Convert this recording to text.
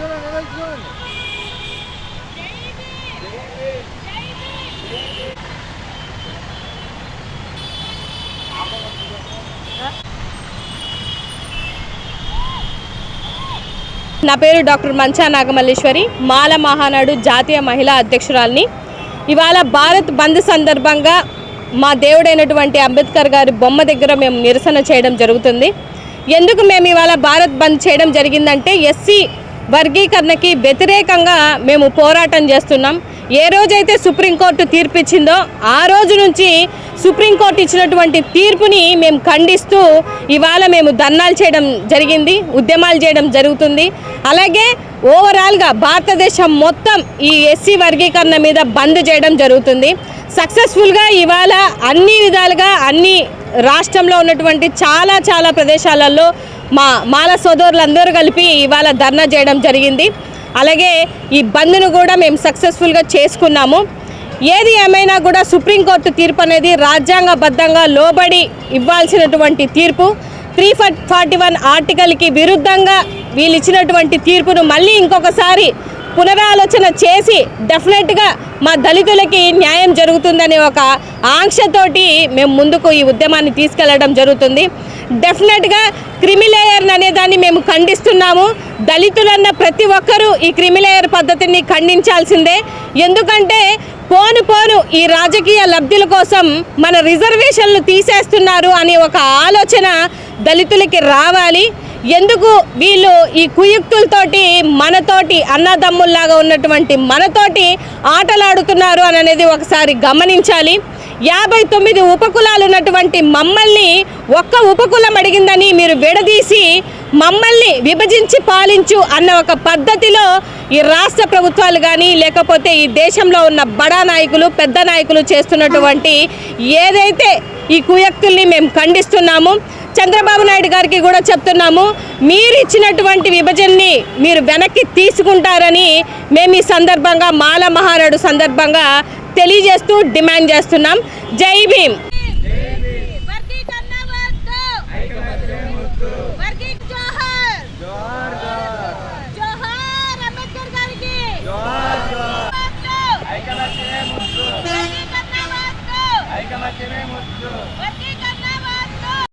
చూడండి వెనక్కి చూడండి నా పేరు డాక్టర్ మంచా నాగమల్లేశ్వరి. మాల మహానాడు జాతీయ మహిళా అధ్యక్షురాల్ని. ఇవాళ భారత్ బంద్ సందర్భంగా మా దేవుడైనటువంటి అంబేద్కర్ గారి బొమ్మ దగ్గర మేము నిరసన చేయడం జరుగుతుంది. ఎందుకు మేము ఇవాళ భారత్ బంద్ చేయడం జరిగిందంటే ఎస్సీ వర్గీకరణకి వ్యతిరేకంగా మేము పోరాటం చేస్తున్నాం. ఏ రోజైతే సుప్రీంకోర్టు తీర్పు ఇచ్చిందో ఆ రోజు నుంచి సుప్రీంకోర్టు ఇచ్చినటువంటి తీర్పుని మేము ఖండిస్తూ ఇవాళ మేము ధర్నాలు చేయడం జరిగింది ఉద్యమాలు చేయడం జరుగుతుంది. అలాగే ఓవరాల్గా భారతదేశం మొత్తం ఈ ఎస్సీ వర్గీకరణ మీద బంద్ చేయడం జరుగుతుంది. సక్సెస్ఫుల్గా ఇవాళ అన్ని విధాలుగా అన్ని రాష్ట్రంలో ఉన్నటువంటి చాలా చాలా ప్రదేశాలలో మా మాల సోదరులందరూ కలిపి ఇవాళ ధర్నా చేయడం జరిగింది. అలాగే ఈ బంద్ను కూడా మేము సక్సెస్ఫుల్గా చేసుకున్నాము. ఏది ఏమైనా కూడా సుప్రీంకోర్టు తీర్పు అనేది రాజ్యాంగబద్ధంగా లోబడి ఇవ్వాల్సినటువంటి తీర్పు త్రీ ఫార్టీ వన్ ఆర్టికల్కి విరుద్ధంగా వీళ్ళు ఇచ్చినటువంటి తీర్పును మళ్ళీ ఇంకొకసారి పునరాలోచన చేసి డెఫినెట్గా మా దళితులకి న్యాయం జరుగుతుందనే ఒక ఆంక్షతోటి మేము ముందుకు ఈ ఉద్యమాన్ని తీసుకెళ్ళడం జరుగుతుంది. డెఫినెట్గా క్రిమిలేయర్ అనే దాన్ని మేము ఖండిస్తున్నాము. దళితులన్న ప్రతి ఒక్కరూ ఈ క్రిమిలేయర్ పద్ధతిని ఖండించాల్సిందే. ఎందుకంటే పోను పోను ఈ రాజకీయ లబ్ధుల కోసం మన రిజర్వేషన్లు తీసేస్తున్నారు అనే ఒక ఆలోచన దళితులకి రావాలి. ఎందుకు వీళ్ళు ఈ కుయుక్తులతోటి మనతోటి అన్నదమ్ముల్లాగా ఉన్నటువంటి మనతోటి ఆటలాడుతున్నారు అని అనేది ఒకసారి గమనించాలి. యాభై తొమ్మిది ఉపకులాలు ఉన్నటువంటి మమ్మల్ని ఒక్క ఉపకులం అడిగిందని మీరు విడదీసి మమ్మల్ని విభజించి పాలించు అన్న ఒక పద్ధతిలో ఈ రాష్ట్ర ప్రభుత్వాలు కానీ లేకపోతే ఈ దేశంలో ఉన్న బడా నాయకులు పెద్ద నాయకులు చేస్తున్నటువంటి ఏదైతే ఈ కుయక్తుల్ని మేము ఖండిస్తున్నాము చంద్రబాబు నాయుడు గారికి కూడా చెప్తున్నాము మీరు ఇచ్చినటువంటి విభజనని మీరు వెనక్కి తీసుకుంటారని మేము ఈ సందర్భంగా మాల మహారాడు సందర్భంగా తెలియజేస్తూ డిమాండ్ చేస్తున్నాం. జై భీమ్.